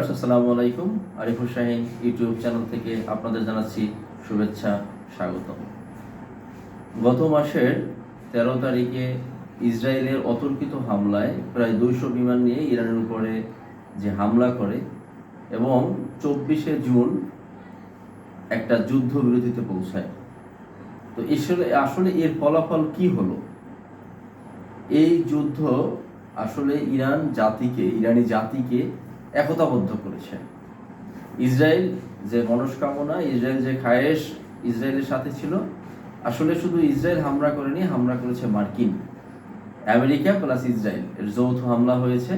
আসসালামু আলাইকুম। Arifur Shahin YouTube channel থেকে আপনাদের জানাচ্ছি শুভেচ্ছা, স্বাগতম। গত মাসের তেরো তারিখে ইসরায়েলের অতর্কিত হামলায় প্রায় দুইশো বিমান নিয়ে ইরানের উপরে যে হামলা করে এবং চব্বিশে জুন একটা যুদ্ধ বিরতিতে পৌঁছায়। তো আসলে এর ফলাফল কি হলো? এই যুদ্ধ আসলে ইরান জাতিকে, ইরানি জাতিকে একতাবদ্ধ করেছে। ইসরায়েল যে মনস্কামনা, ইসরায়েল যে খায়েশ ইসরায়েলের সাথে ছিল, আসলে শুধু ইসরায়েল হামলা করেনি, হামলা করেছে মার্কিন। আমেরিকা প্লাস ইসরায়েল, এর যৌথ হামলা হয়েছে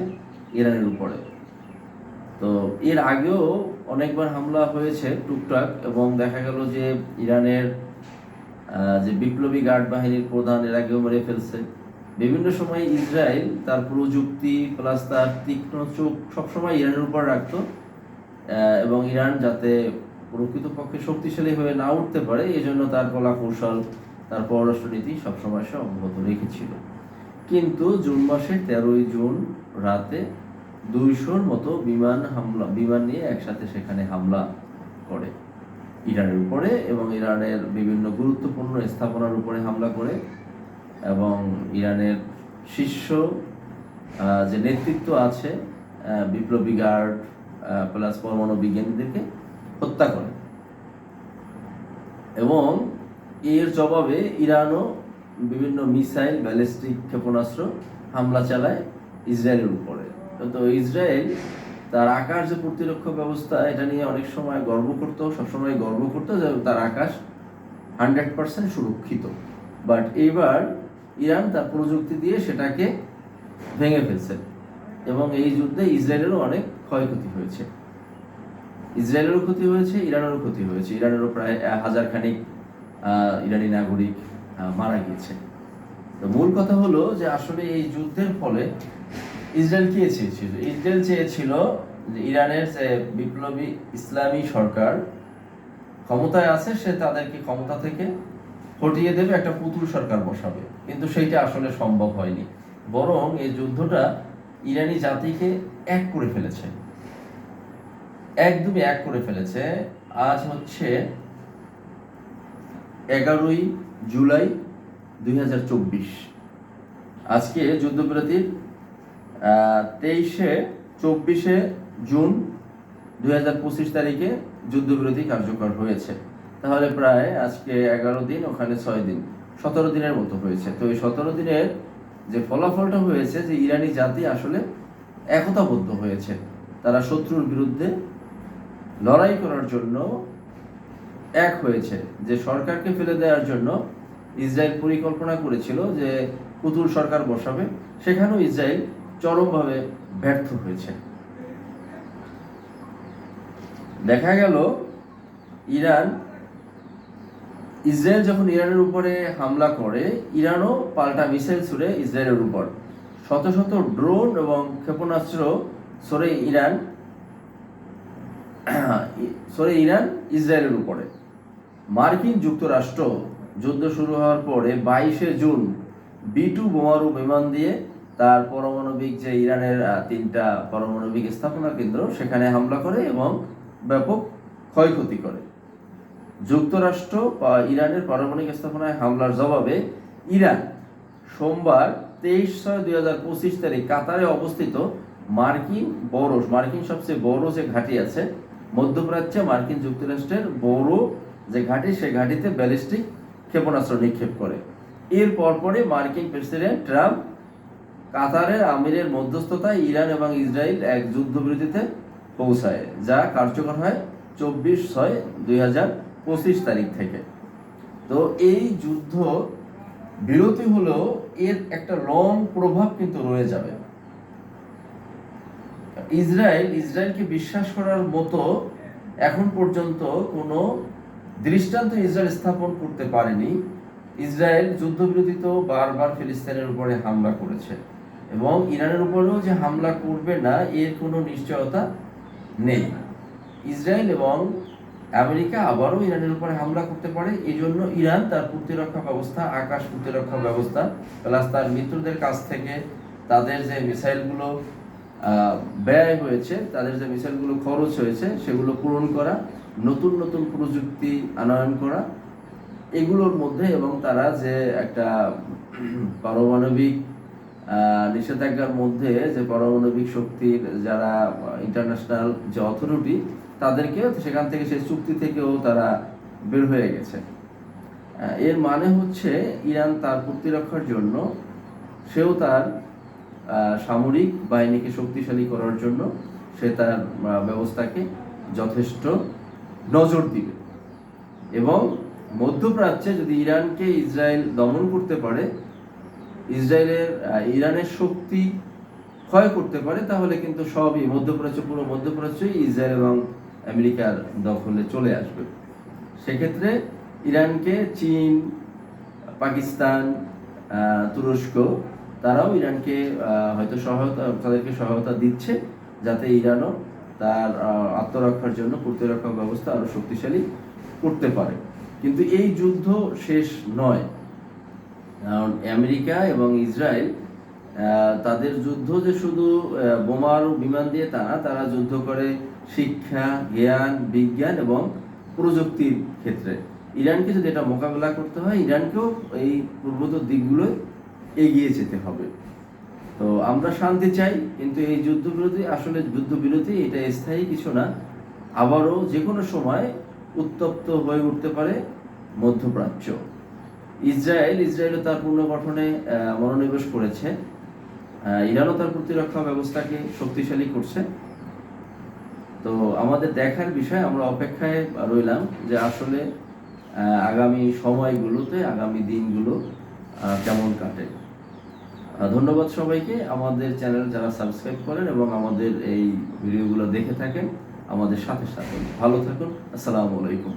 ইরানের উপরে। তো এর আগেও অনেকবার হামলা হয়েছে টুকটাক, এবং দেখা গেল যে ইরানের যে বিপ্লবী গার্ড বাহিনীর প্রধান এর আগেও মেরে ফেলছে। বিভিন্ন সময় ইসরায়েল তার প্রযুক্তি প্লাস তার তীক্ষ্ণ চোখ সবসময় ইরানের উপর রাখত এবং ইরান যাতে প্রকৃতপক্ষে শক্তিশালী হয়ে না উঠতে পারে এই জন্য তার কলা কৌশল তার পররাষ্ট্রনীতি সবসময় সে অব্যাহত রেখেছিল। কিন্তু জুন মাসের তেরোই জুন রাতে দুইশোর মতো বিমান হামলা, বিমান নিয়ে একসাথে সেখানে হামলা করে ইরানের উপরে এবং ইরানের বিভিন্ন গুরুত্বপূর্ণ স্থাপনার উপরে হামলা করে। এবং ইরানের শীর্ষ যে নেতৃত্ব আছে বিপ্লবী গার্ড প্লাস পরমাণু বিজ্ঞানীদেরকে হত্যা করে। এবং এর জবাবে ইরানও বিভিন্ন মিসাইল, ব্যালিস্টিক ক্ষেপণাস্ত্র হামলা চালায় ইসরায়েলের উপরে। তো ইসরায়েল তার আকাশ যে প্রতিরক্ষা ব্যবস্থা, এটা নিয়ে অনেক সময় গর্ব করতো, সবসময় গর্ব করতো যে তার আকাশ হান্ড্রেড পার্সেন্ট সুরক্ষিত। বাট এইবার ইরান তার প্রযুক্তি দিয়ে সেটাকে ভেঙে ফেলছে এবং এই যুদ্ধে ইসরায়েলেরও অনেক ক্ষয়ক্ষতি হয়েছে। ইসরায়েলেরও ক্ষতি হয়েছে, ইরানেরও ক্ষতি হয়েছে। ইরানেরও প্রায় হাজার খানিক ইরানি নাগরিক মারা গিয়েছে। তো মূল কথা হলো যে আসলে এই যুদ্ধের ফলে ইসরায়েল কি চেয়েছিল? ইসরায়েল চেয়েছিল যে ইরানের যে বিপ্লবী ইসলামী সরকার ক্ষমতায় আছে, সে তাদেরকে ক্ষমতা থেকে হটিয়ে দেবে, একটা পুতুল সরকার বসাবে। কিন্তু সেইটা আসলে সম্ভব হয়নি। বরং এই যুদ্ধটা ইরানি জাতিকে এক করে ফেলেছে। একদমই এক করে ফেলেছে। আজ হচ্ছে এগারোই জুলাই দুই হাজার চব্বিশ। আজকে যুদ্ধবিরতির তেইশে চব্বিশে জুন দুই হাজার পঁচিশ তারিখে যুদ্ধবিরতি কার্যকর হয়েছে। তাহলে প্রায় আজকে এগারো দিন, ওখানে ছয় দিন, সতেরো দিনের মতো হয়েছে। তো এই সতেরো দিনের যে ফলাফলটা হয়েছে যে ইরানি জাতি আসলে একতাবদ্ধ হয়েছে, তারা শত্রুর বিরুদ্ধে লড়াই করার জন্য এক হয়েছে। যে সরকারকে ফেলে দেওয়ার জন্য ইসরায়েল পরিকল্পনা করেছিল যে পুতুল সরকার বসাবে, সেখানেও ইসরায়েল চরমভাবে ব্যর্থ হয়েছে। দেখা গেল, ইরান ইসরায়েল যখন ইরানের উপরে হামলা করে, ইরানও পাল্টা মিসাইল ছুড়ে ইসরায়েলের উপর। শত শত ড্রোন এবং ক্ষেপণাস্ত্র সরে ইরান সরে ইরান ইসরায়েলের উপরে। মার্কিন যুক্তরাষ্ট্র যুদ্ধ শুরু হওয়ার পরে বাইশে জুন বি টু বোমারু বিমান দিয়ে তার পারমাণবিক যে ইরানের তিনটা পারমাণবিক স্থাপনা কেন্দ্র, সেখানে হামলা করে এবং ব্যাপক ক্ষয়ক্ষতি করে। যুক্তরাষ্ট্র বা ইরানের পারমাণবিক স্থাপনায় হামলার জবাবে ইরান সোমবার তেইশ ছয় দুই হাজার পঁচিশ তারিখ কাতারে অবস্থিত মার্কিন বড়, মার্কিন সবচেয়ে বড় যে ঘাঁটি আছে, মধ্যপ্রাচ্যে মার্কিন যুক্তরাষ্ট্রের বড় যে ঘাঁটি, সেই ঘাঁটিতে ব্যালিস্টিক ক্ষেপণাস্ত্র নিক্ষেপ করে। এর পরপরই মার্কিন প্রেসিডেন্ট ট্রাম্প কাতারের আমিরের মধ্যস্থতায় ইরান এবং ইসরায়েল এক যুদ্ধবিরতিতে পৌঁছায়, যা কার্যকর হয় চব্বিশ ছয় দুই হাজার পঁচিশ তারিখ থেকে। তো এই যুদ্ধ বিরতি হলেও এর একটা লং প্রভাব কিন্তু রয়ে যাবে। ইসরায়েল, ইসরায়েলকে বিশ্বাস করার মতো এখন পর্যন্ত কোনো দৃষ্টান্ত ইসরায়েল স্থাপন করতে পারেনি। ইসরায়েল যুদ্ধবিরতিতেও বারবার ফিলিস্তিনের উপরে হামলা করেছে এবং ইরানের উপরেও যে হামলা করবে না, এর কোনো নিশ্চয়তা নেই। ইসরায়েল এবং আমেরিকা আবারও ইরানের উপরে হামলা করতে পারে এই জন্য ইরান তার প্রতিরক্ষা ব্যবস্থা, আকাশ প্রতিরক্ষা ব্যবস্থা, প্লাস তার মিত্রদের কাছ থেকে তাদের যে মিসাইলগুলো ব্যয় হয়েছে, তাদের যে মিসাইলগুলো খরচ হয়েছে, সেগুলো পূরণ করা, নতুন নতুন প্রযুক্তি আনয়ন করা, এগুলোর মধ্যে এবং তারা যে একটা পারমাণবিক নিষেধাজ্ঞার মধ্যে যে পারমাণবিক শক্তির যারা ইন্টারন্যাশনাল যে অথরিটি তাদেরকেও সেখান থেকে, সেই চুক্তি থেকেও তারা বের হয়ে গেছে। এর মানে হচ্ছে ইরান তার প্রতিরক্ষার জন্য, সেও তার সামরিক বাহিনীকে শক্তিশালী করার জন্য সে তার ব্যবস্থাকে যথেষ্ট নজর দিবে। এবং মধ্যপ্রাচ্যে যদি ইরানকে ইসরায়েল দমন করতে পারে, ইসরায়েলের ইরানের শক্তি ক্ষয় করতে পারে, তাহলে কিন্তু সবই মধ্যপ্রাচ্য, পুরো মধ্যপ্রাচ্যই ইসরায়েল এবং আমেরিকার দখলে চলে আসবে। সেক্ষেত্রে ইরানকে চীন, পাকিস্তান তুরস্ক তারাও ইরানকে হয়তো সহায়তা, তাদেরকে সহায়তা দিচ্ছে যাতে ইরানও তার আত্মরক্ষার জন্য প্রতিরক্ষা ব্যবস্থা আরও শক্তিশালী করতে পারে। কিন্তু এই যুদ্ধ শেষ নয়। কারণ আমেরিকা এবং ইসরায়েল তাদের যুদ্ধ যে শুধু বোমার বিমান দিয়ে তা না, তারা যুদ্ধ করে শিক্ষা, জ্ঞান, বিজ্ঞান এবং প্রযুক্তির ক্ষেত্রে। ইরানকে যদি এটা মোকাবেলা করতে হয়, ইরানকেও এই পূর্বত দিকগুলোয় এগিয়ে যেতে হবে। তো আমরা শান্তি চাই, কিন্তু এই যুদ্ধবিরতি, আসলে যুদ্ধবিরতি এটা স্থায়ী কিছু না। আবারও যে কোনো সময় উত্তপ্ত হয়ে উঠতে পারে মধ্যপ্রাচ্য। ইসরায়েল, ইসরায়েলও তার পুনর্গঠনে মনোনিবেশ করেছে। ইরানও তার প্রতিরক্ষা ব্যবস্থাকে শক্তিশালী করছে। তো আমাদের দেখার বিষয়, আমরা অপেক্ষায় রইলাম যে আসলে আগামী সময়গুলোতে, আগামী দিনগুলো কেমন কাটে। ধন্যবাদ সবাইকে। আমাদের চ্যানেল যারা সাবস্ক্রাইব করেন এবং আমাদের এই ভিডিওগুলো দেখে থাকেন, আমাদের সাথে সাথে ভালো থাকুন। আসসালামু আলাইকুম।